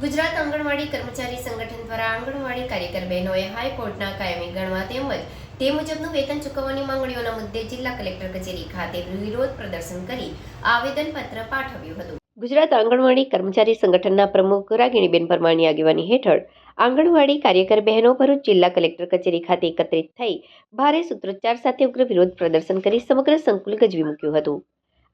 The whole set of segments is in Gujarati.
ગુજરાત આંગણવાડી કર્મચારી સંગઠન દ્વારા આંગણવાડી કાર્યકર બહેનોએ હાઈકોર્ટના કાયમી ગણવા તેમજ તે મુજબનું વેતન ચૂકવવાની માંગણીઓના મુદ્દે જિલ્લા કલેક્ટર કચેરી ખાતે વિરોધ પ્રદર્શન કરી આવેદનપત્ર પાઠવ્યું હતું. ગુજરાત આંગણવાડી કર્મચારી સંગઠનના પ્રમુખ રાગીણીબેન પરમારની આગેવાની હેઠળ આંગણવાડી કાર્યકર બહેનો ભરૂચ જિલ્લા કલેક્ટર કચેરી ખાતે એકત્રિત થઈ ભારે સૂત્રોચ્ચાર સાથે ઉગ્ર વિરોધ પ્રદર્શન કરી સમગ્ર સંકુલ ગજવી મૂક્યું હતું.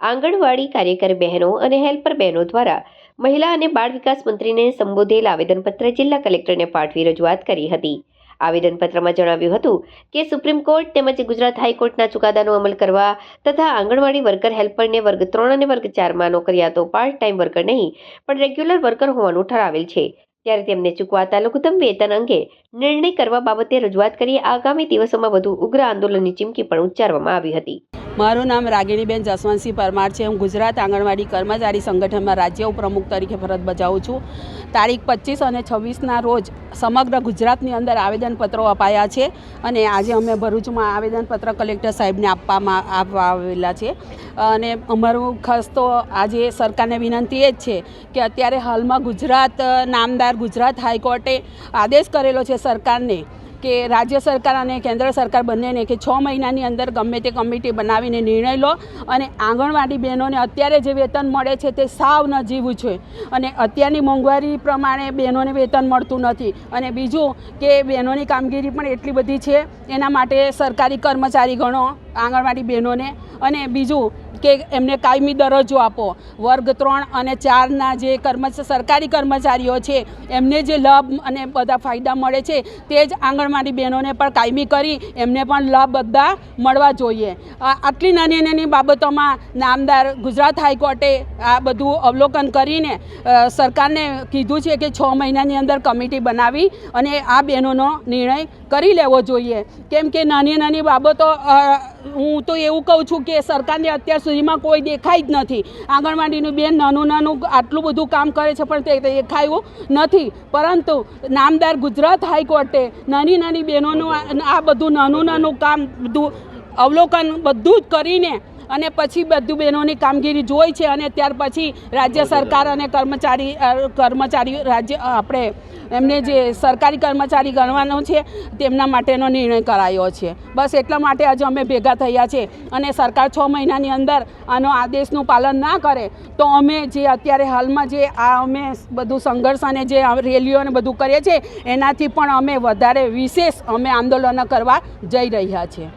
આંગણવાડી કાર્યકર બહેનો અને હેલ્પર બહેનો દ્વારા મહિલા અને બાળ વિકાસ મંત્રીને સંબોધેલ આવેદનપત્ર જિલ્લા કલેક્ટરને પાઠવી રજૂઆત કરી હતી. આવેદનપત્રમાં જણાવ્યું હતું કે સુપ્રીમ કોર્ટ તેમજ ગુજરાત હાઈકોર્ટના ચુકાદાનો અમલ કરવા તથા આંગણવાડી વર્કર હેલ્પરને વર્ગ ત્રણ અને વર્ગ ચારમાં નોકરિયાતો પાર્ટ ટાઈમ વર્કર નહીં, પણ રેગ્યુલર વર્કર હોવાનું ઠરાવેલ છે. ત્યારે તેમને ચૂકવાતા લઘુત્તમ વેતન અંગે નિર્ણય કરવા બાબતે રજૂઆત કરી આગામી દિવસોમાં વધુ ઉગ્ર આંદોલનની ચીમકી પણ ઉચ્ચારવામાં આવી હતી. મારું નામ રાગિણીબેન જસવંતસિંહ પરમાર છે. હું ગુજરાત આંગણવાડી કર્મચારી સંગઠનમાં રાજ્ય ઉપપ્રમુખ તરીકે ફરજ બજાવું છું. તારીખ પચીસ અને છવ્વીસના રોજ સમગ્ર ગુજરાતની અંદર આવેદનપત્રો અપાયા છે અને આજે અમે ભરૂચમાં આવેદનપત્ર કલેક્ટર સાહેબને આપવામાં આપવા આવેલા છે. અને અમારું ખાસ તો આજે સરકારને વિનંતી એ જ છે કે અત્યારે હાલમાં ગુજરાત, નામદાર ગુજરાત હાઈકોર્ટે આદેશ કરેલો છે સરકારને કે રાજ્ય સરકાર અને કેન્દ્ર સરકાર બંનેને કે છ મહિનાની અંદર ગમે તે કમિટી બનાવીને નિર્ણય લો અને આંગણવાડી બહેનોને અત્યારે જે વેતન મળે છે તે સાવ નજીવું છે. અને અત્યારની મોંઘવારી પ્રમાણે બહેનોને વેતન મળતું નથી. અને બીજું કે બહેનોની કામગીરી પણ એટલી બધી છે, એના માટે સરકારી કર્મચારી ગણો આંગણવાડી બહેનોને. અને બીજું કે એમને કાયમી દરજ્જો આપો. વર્ગ ત્રણ અને ચારના જે કર્મ સરકારી કર્મચારીઓ છે, એમને જે લાભ અને બધા ફાયદા મળે છે, તે જ આંગણવાડી બહેનોને પણ કાયમી કરી, એમને પણ લાભ બધા મળવા જોઈએ. આટલી નાની નાની બાબતોમાં નામદાર ગુજરાત હાઈકોર્ટે આ બધું અવલોકન કરીને સરકારને કીધું છે કે છ મહિનાની અંદર કમિટી બનાવી અને આ બહેનોનો નિર્ણય કરી લેવો જોઈએ. કેમ કે નાની નાની બાબતો હું તો એવું કહું છું કે સરકારને અત્યાર સુધીમાં કોઈ દેખાય જ નથી. આંગણવાડીનું બેન નાનું નાનું આટલું બધું કામ કરે છે, પણ તે દેખાયું નથી. પરંતુ નામદાર ગુજરાત હાઈકોર્ટે નાની નાની બહેનોનું આ બધું નાનું નાનું કામ બધું અવલોકન બધું જ કરીને અને પછી બધું બહેનોની કામગીરી જોઈ છે અને ત્યાર પછી રાજ્ય સરકાર અને કર્મચારી કર્મચારી રાજ્ય આપણે એમને જે સરકારી કર્મચારી ગણવાનો છે તેમના માટેનો નિર્ણય કરાયો છે. બસ એટલા માટે આજે અમે ભેગા થયા છે અને સરકાર છ મહિનાની અંદર આનો આદેશનું પાલન ના કરે તો અમે જે અત્યારે હાલમાં જે આ અમે બધું સંઘર્ષ અને જે રેલીઓ અને બધું કરીએ છીએ એનાથી પણ અમે વધારે વિશેષ અમે આંદોલન કરવા જઈ રહ્યા છીએ.